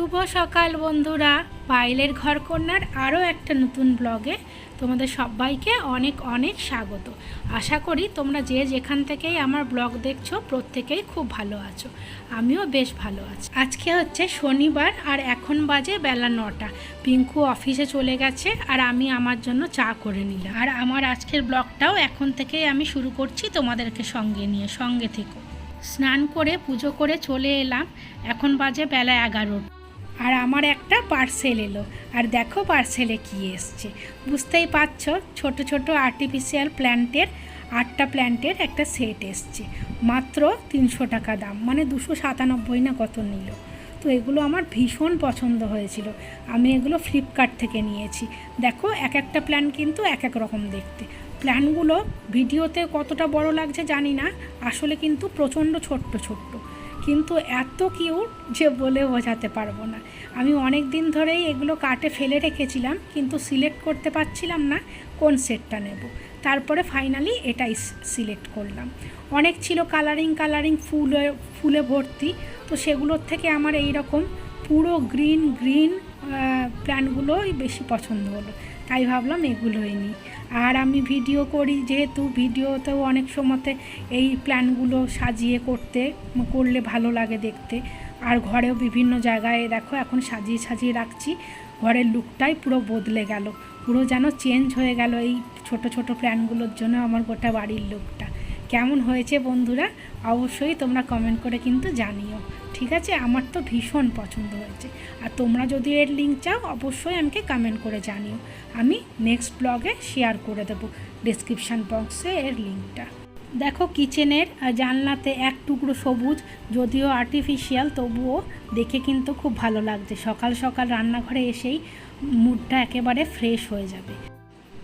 শুভ সকাল বন্ধুরা। পাইলের ঘরকন্যার আরও একটা নতুন ব্লগে তোমাদের সবাইকে অনেক অনেক স্বাগত। আশা করি তোমরা যে যেখান থেকেই আমার ব্লগ দেখছ প্রত্যেকেই খুব ভালো আছো। আমিও বেশ ভালো আছি। আজকে হচ্ছে শনিবার আর এখন বাজে বেলা নটা। পিঙ্কু অফিসে চলে গেছে আর আমি আমার জন্য চা করে নিলাম। আর আমার আজকের ব্লগটাও এখন থেকেই আমি শুরু করছি তোমাদেরকে সঙ্গে নিয়ে, সঙ্গে থেকো। স্নান করে পুজো করে চলে এলাম। এখন বাজে বেলা এগারো আর আমার একটা পার্সেল এলো। আর দেখো পার্সেলে কি এসছে। বুঝতেই পারছ, ছোট ছোট আর্টিফিশিয়াল প্ল্যান্টের আটটা প্ল্যান্টের একটা সেট এসছে। মাত্র তিনশো টাকা দাম মানে দুশো সাতানব্বই না কত নিল। তো এগুলো আমার ভীষণ পছন্দ হয়েছিল। আমি এগুলো ফ্লিপকার্ট থেকে নিয়েছি। দেখো, এক একটা প্ল্যান কিন্তু এক এক রকম দেখতে। প্ল্যানগুলো ভিডিওতে কতটা বড় লাগছে জানি না। আসলে কিন্তু প্রচণ্ড ছোট্ট ছোট্ট। কিন্তু এত কিউট যে বলে বোঝাতে পারব না। আমি অনেক দিন ধরেই এগুলো কাটে ফেলে রেখেছিলাম, কিন্তু সিলেক্ট করতে পারছিলাম না কোন সেটটা নেব। তারপরে ফাইনালি এটাই সিলেক্ট করলাম। অনেক ছিল কালারিং কালারিং ফুলে ফুলে ভর্তি, তো সেগুলোর থেকে আমার এই রকম পুরো গ্রিন গ্রিন প্ল্যান্টগুলোই বেশি পছন্দ হলো। তাই ভাবলাম এগুলোই নিই আর আমি ভিডিও করি, যেহেতু ভিডিওতেও অনেক সময়তে এই প্ল্যানগুলো সাজিয়ে করতে, করলে ভালো লাগে দেখতে। আর ঘরেও বিভিন্ন জায়গায় দেখো এখন সাজিয়ে সাজিয়ে রাখছি, ঘরের লুকটাই পুরো বদলে গেল। পুরো যেন চেঞ্জ হয়ে গেল এই ছোট ছোট প্ল্যানগুলোর জন্য আমার গোটা বাড়ির লুকটা। কেমন হয়েছে বন্ধুরা? অবশ্যই তোমরা কমেন্ট করে কিন্তু জানিও। ঠিক আছে? আমার তো ভীষণ পছন্দ হয়েছে। আর তোমরা যদি এর লিঙ্ক চাও, অবশ্যই আমাকে কমেন্ট করে জানিও। আমি নেক্সট ব্লগে শেয়ার করে দেবো ডিসক্রিপশান বক্সে এর লিঙ্কটা দেখো কিচেনের জানলাতে এক টুকরো সবুজ, যদিও আর্টিফিশিয়াল তবুও দেখে কিন্তু খুব ভালো লাগছে। সকাল সকাল রান্নাঘরে এসেই মুডটা একেবারে ফ্রেশ হয়ে যাবে।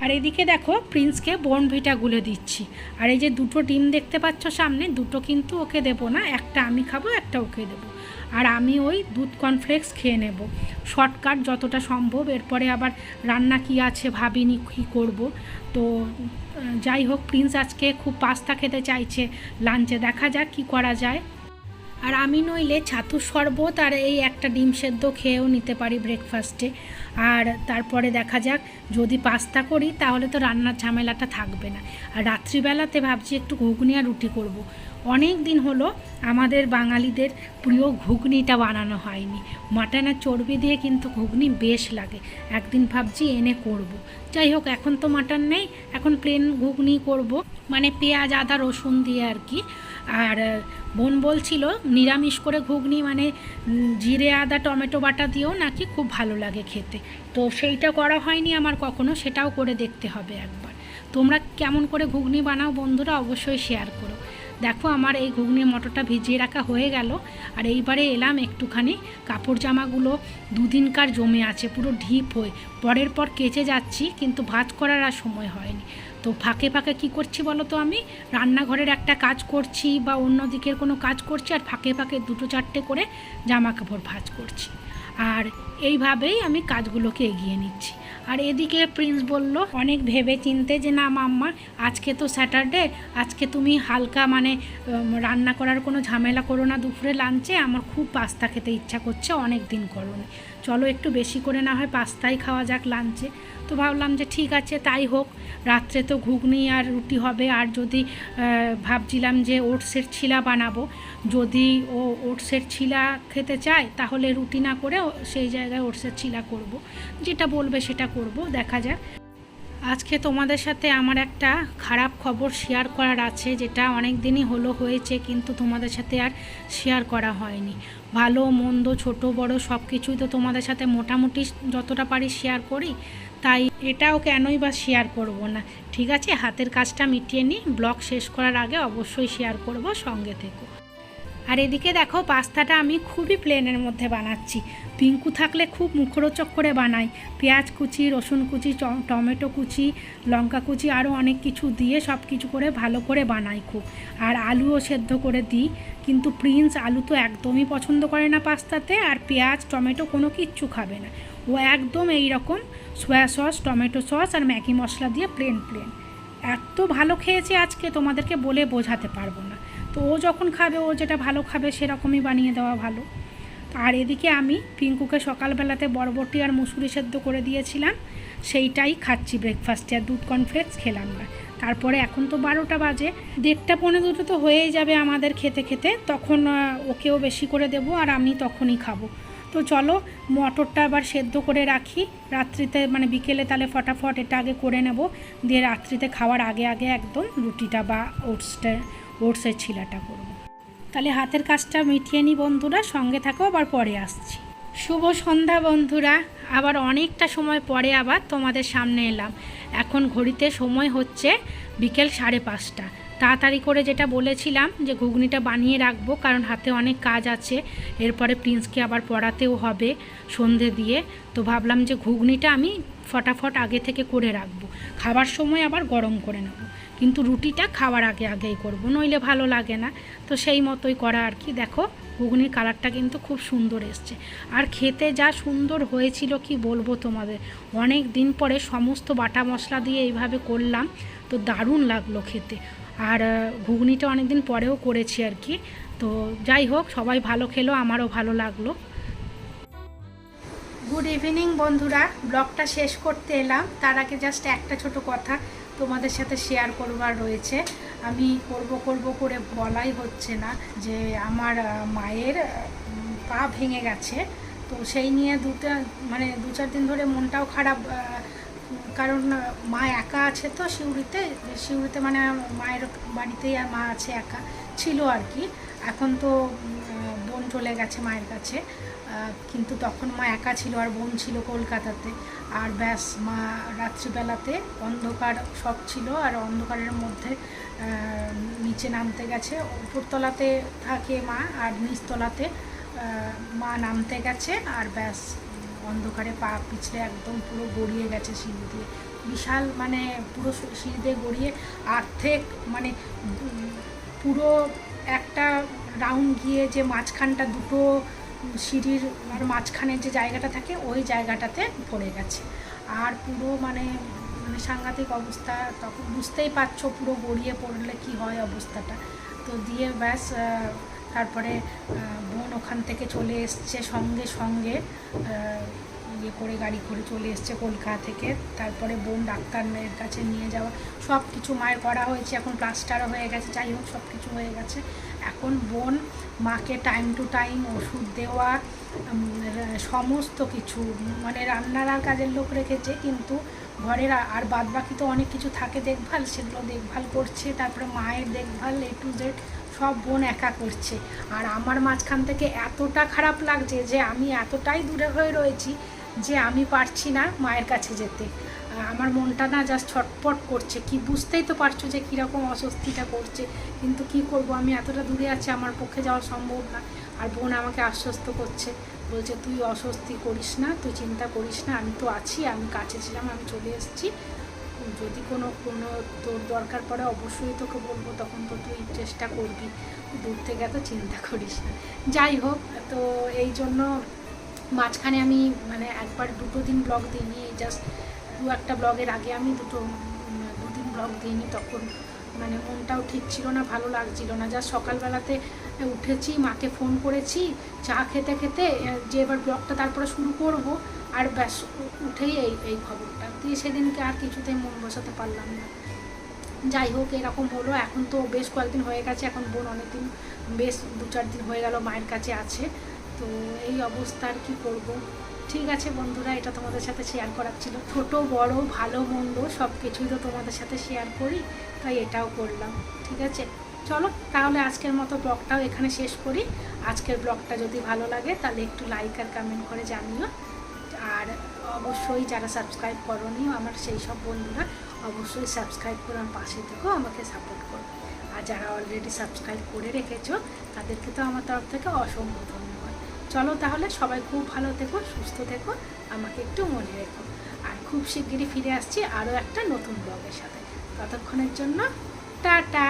আর এদিকে দেখো প্রিন্সকে বোর্নভিটা গুলে দিচ্ছি। আর এই যে দুটো ডিম দেখতে পাচ্ছ সামনে, দুটো কিন্তু ওকে দেবো না, একটা আমি খাব, একটা ওকে দেবো। আর আমি ওই দুধ কর্নফ্লেক্স খেয়ে নেব। শর্টকাট যতটা সম্ভব, এরপরে আবার রান্না কি আছে ভাবিনি কী করব। তো, যাই হোক প্রিন্স আজকে খুব পাস্তা খেতে চাইছে। লাঞ্চে দেখা যাক কি করা যায়। আর আমি নইলে ছাতু শরবত আর এই একটা ডিম সেদ্ধ খেয়েও নিতে পারি ব্রেকফাস্টে আর তারপরে দেখা যাক, যদি পাস্তা করি তাহলে তো রান্নার ঝামেলাটা থাকবে না আর রাত্রিবেলাতে ভাবছি একটু ঘুগনি আর রুটি করব। অনেক দিন হলো আমাদের বাঙালিদের প্রিয় ঘুগনিটা বানানো হয়নি। মাটনের চর্বি দিয়ে কিন্তু ঘুগনি বেশ লাগে। একদিন ভাবছি এনে করব। যাই হোক, এখন তো মাটন নেই, এখন প্লেন ঘুগনি করব। মানে পেঁয়াজ, আদা, রসুন দিয়ে আর কি। আর বোন বলছিল নিরামিষ করে ঘুগনি মানে জিরে, আদা, টমেটো বাটা দিয়েও নাকি খুব ভালো লাগে খেতে। তো সেইটা করা হয়নি আমার কখনো, সেটাও করে দেখতে হবে একবার। তোমরা কেমন করে ঘুগনি বানাও বন্ধুরা, অবশ্যই শেয়ার করো। দেখো আমার এই ঘুগনির মটরটা ভিজিয়ে রাখা হয়ে গেল। আর এইবারে এলাম একটুখানি কাপড় জামাগুলো দুদিনকার জমে আছে, পুরো ঢিপ হয়ে। পরের পর কেচে যাচ্ছি, কিন্তু ভাজ করার আর সময় হয়নি। তো ফাঁকে ফাঁকে কী করছি বলো তো আমি? রান্নাঘরের একটা কাজ করছি বা অন্য দিকের কোনো কাজ করছি আর ফাঁকে ফাঁকে দুটো চারটে করে জামা কাপড় ভাজ করছি। আর এইভাবেই আমি কাজগুলোকে এগিয়ে নিচ্ছি। আর এদিকে প্রিন্স বলল, অনেক ভেবে চিনতে যে না মাম্মা, আজকে তো স্যাটারডে, আজকে তুমি হালকা মানে রান্না করার কোনো ঝামেলা করো না, দুপুরে লাঞ্চে, আমার খুব পাস্তা খেতে ইচ্ছা করছে অনেক দিন করো চলো একটু বেশি করে না হয় পাস্তাই খাওয়া যাক লাঞ্চে। তো ভাবলাম যে ঠিক আছে, তাই হোক। রাত্রে তো ঘুগনি আর রুটি হবে। আর যদি ভাবছিলাম যে ওটসের ছিলা বানাবো। যদি ও ওটসের ছিলা খেতে চায়, তাহলে রুটি না করে সেই জায়গায় ওটসের ছিলা করব। যেটা বলবে সেটা করব। দেখা যাক। আজকে তোমাদের সাথে আমার একটা খারাপ খবর শেয়ার করার আছে, যেটা অনেক দিনই হলো, হয়েছে, কিন্তু তোমাদের সাথে আর শেয়ার করা হয়নি। ভালো, মন্দ, ছোট, বড় সব কিছুই তো তোমাদের সাথে মোটামুটি যতটা পারি শেয়ার করি, তাই এটাও কেনই বা শেয়ার করব না? ঠিক আছে, হাতের কাজটা মিটিয়ে নিই ব্লগ শেষ করার আগে অবশ্যই শেয়ার করব সঙ্গে থেকো। আর এদিকে দেখো, পাস্তাটা আমি খুবই প্লেনের মধ্যে বানাচ্ছি। পিঙ্কু থাকলে খুব মুখরোচক করে বানাই পেঁয়াজ কুচি, রসুন কুচি টমেটো কুচি, লঙ্কা কুচি আরও অনেক কিছু দিয়ে সব কিছু করে ভালো করে বানাই খুব। আর আলুও সেদ্ধ করে দিই। কিন্তু প্রিন্স আলু তো একদমই পছন্দ করে না পাস্তাতে, আর পেঁয়াজ, টমেটো কোনো কিচ্ছু খাবে না। ও একদম এই রকম সোয়া সস টমেটো সস আর ম্যাগি মশলা দিয়ে প্লেন প্লেন এত ভালো খেয়েছে আজকে, তোমাদেরকে বলে বোঝাতে পারব না। তো ও যখন খাবে, ও যেটা ভালো খাবে সেরকমই বানিয়ে দেওয়া ভালো। আর এদিকে আমি পিঙ্কুকে সকালবেলাতে বরবটি আর মুসুরি সেদ্ধ করে দিয়েছিলাম, সেইটাই খাচ্ছি ব্রেকফাস্টে আর দুধ কনফ্লেক্স খেলাম না। তারপরে এখন তো বারোটা বাজে। দেড়টা পনেরো দুটো তো হয়েই যাবে আমাদের খেতে খেতে। তখন ওকেও বেশি করে দেবো আর আমি তখনই খাব। তো চলো, মটরটা আবার সেদ্ধ করে রাখি। রাত্রিতে মানে বিকেলে তাহলে ফটাফট এটা আগে করে নেব। দিয়ে রাত্রিতে খাওয়ার আগে আগে একদম রুটিটা বা ওটসটা ওটসের ছিলাটা করব। তাহলে হাতের কাজটা মিটিয়ে নিই বন্ধুরা, সঙ্গে থাকো, আবার পরে আসছি। শুভ সন্ধ্যা বন্ধুরা, আবার অনেকটা সময় পরে আবার তোমাদের সামনে এলাম। এখন ঘড়িতে সময় হচ্ছে বিকেল সাড়ে পাঁচটা। তাড়াতাড়ি করে যেটা বলেছিলাম যে ঘুগনিটা বানিয়ে রাখব, কারণ হাতে অনেক কাজ আছে। এরপরে প্রিন্সকে আবার পড়াতেও হবে সন্ধে দিয়ে। তো ভাবলাম যে ঘুগনিটা আমি ফটাফট আগে থেকে করে রাখব। খাবার সময় আবার গরম করে নেব। কিন্তু রুটিটা খাওয়ার আগে আগেই করব, নইলে ভালো লাগে না। তো সেই মতোই করা আর কি। দেখো, ঘুগনির কালারটা কিন্তু খুব সুন্দর এসছে। আর খেতে যা সুন্দর হয়েছিল কি বলব তোমাদের? অনেক দিন পরে সমস্ত বাটা মশলা দিয়ে এইভাবে করলাম, তো দারুণ লাগল খেতে। আর ঘুগনিটা অনেকদিন পরেও করেছি আর কি। তো যাই হোক, সবাই ভালো খেলো, আমারও ভালো লাগল। গুড ইভিনিং বন্ধুরা, ব্লগটা শেষ করতে এলাম। তার আগে জাস্ট একটা ছোট কথা তোমাদের সাথে শেয়ার করবার রয়েছে। আমি করব করব করে বলাই হচ্ছে না যে আমার মায়ের পা ভেঙে গেছে। তো সেই নিয়ে দুটা মানে দু চার দিন ধরে মনটাও খারাপ কারণ মা একা আছে তো সিউড়িতে সিউড়িতে মানে মায়ের বাড়িতেই আর মা আছে একা, ছিল আর কি। এখন তো বোন চলে গেছে মায়ের কাছে কিন্তু তখন মা একা ছিল আর বোন ছিল কলকাতাতে। আর ব্যাস, মা রাত্রিবেলাতে অন্ধকার সব ছিল আর অন্ধকারের মধ্যে নিচে নামতে গেছে। উপরতলাতে থাকে মা আর নিচতলাতে মা নামতে গেছে আর ব্যাস। অন্ধকারে পা পিছলে একদম পুরো গড়িয়ে গেছে সিঁড়ি দিয়ে। বিশাল মানে পুরো সিঁড়ি দিয়ে গড়িয়ে আর্ধেক মানে পুরো একটা রাউন্ড গিয়ে যে মাঝখানটা দুটো সিঁড়ির আর মাঝখানে যে জায়গাটা থাকে, ওই জায়গাটাতে পড়ে গেছে। আর পুরো মানে মানে সাংঘাতিক অবস্থা, তখন বুঝতেই পারছ পুরো গড়িয়ে পড়লে কি হয় অবস্থাটা। তো দিয়ে ব্যাস তারপরে বোন ওখান থেকে চলে এসছে সঙ্গে সঙ্গে ইয়ে করে গাড়ি করে চলে এসছে কলকাতা থেকে। তারপরে বোন ডাক্তার মেয়ের কাছে নিয়ে যাওয়া, সব কিছু মায়ের করা হয়েছে, এখন প্লাস্টারও হয়ে গেছে, যাই হোক সব কিছু হয়ে গেছে। এখন বোন মাকে টাইম টু টাইম ওষুধ দেওয়া সমস্ত কিছু মানে রান্নার আর কাজের লোক রেখেছে, কিন্তু ঘরের আর বাদ বাকি তো অনেক কিছু থাকে দেখভাল, সেগুলো দেখভাল করছে, তারপরে মায়ের দেখভাল এ টু জেড সব বোন একা করছে। আর আমার মাঝখান থেকে এতটা খারাপ লাগছে যে আমি এতটাই দূরে হয়ে রয়েছি যে আমি পারছি না মায়ের কাছে যেতে। আমার মনটা না জাস্ট ছটপট করছে। কি বুঝতেই তো পারছ যে কীরকম অস্বস্তিটা করছে। কিন্তু কি করব? আমি এতটা দূরে আছি, আমার পক্ষে যাওয়া সম্ভব না। আর বোন আমাকে আশ্বস্ত করছে। বলছে, তুই অস্বস্তি করিস না, তুই চিন্তা করিস না। আমি তো আছি, আমি কাছে ছিলাম, আমি চলে এসেছি। যদি কোনো কোনো তোর দরকার পড়ে অবশ্যই তোকে বলব, তখন তো তুই চেষ্টা করবি। দূর থেকে এত চিন্তা করিস না। যাই হোক, তো এই জন্য মাঝখানে আমি মানে একবার দুটো দিন ব্লগ দিইনি জাস্ট দু একটা ব্লগের আগে আমি দুটো দুদিন ব্লগ দিইনি। তখন মানে মনটাও ঠিক ছিল না, ভালো লাগছিল না। যা সকালবেলাতে উঠেছি, মাকে ফোন করেছি, চা খেতে খেতে যে এবার ব্লগটা তারপরে শুরু করব, আর ব্যাস উঠেই এই এই খবরটা। দিয়ে সেদিনকে আর কিছুতেই মন বসাতে পারলাম না। যাই হোক, এরকম হলো। এখন তো বেশ কয়েকদিন হয়ে গেছে, এখন বোন অনেকদিন বেশ দু চার দিন হয়ে গেল মায়ের কাছে আছে। তো এই অবস্থা আর কি করব? ঠিক আছে বন্ধুরা, এটা তোমাদের সাথে শেয়ার করার ছিল। ছোট, বড়, ভালো, মন্দ সব কিছুই তো তোমাদের সাথে শেয়ার করি, তাই এটাও করলাম। ঠিক আছে? চলো, তাহলে আজকের মতো ব্লগটাও এখানে শেষ করি। আজকের ব্লগটা যদি ভালো লাগে, তাহলে একটু লাইক আর কমেন্ট করে জানিও। অবশ্যই যারা সাবস্ক্রাইব করনি, আমার সেই সব বন্ধুরা অবশ্যই সাবস্ক্রাইব করে আমার পাশে থেকেও আমাকে সাপোর্ট করবে আর যারা অলরেডি সাবস্ক্রাইব করে রেখেছো, তাদেরকে তো আমার তরফ থেকে অসংখ্য ধন্যবাদ। চলো তাহলে সবাই খুব ভালো থেকো, সুস্থ থেকো, আমাকে একটু মনে রেখো। আর খুব শিগগিরই ফিরে আসছি আরও একটা নতুন ব্লগের সাথে। ততক্ষণের জন্য, টাটা!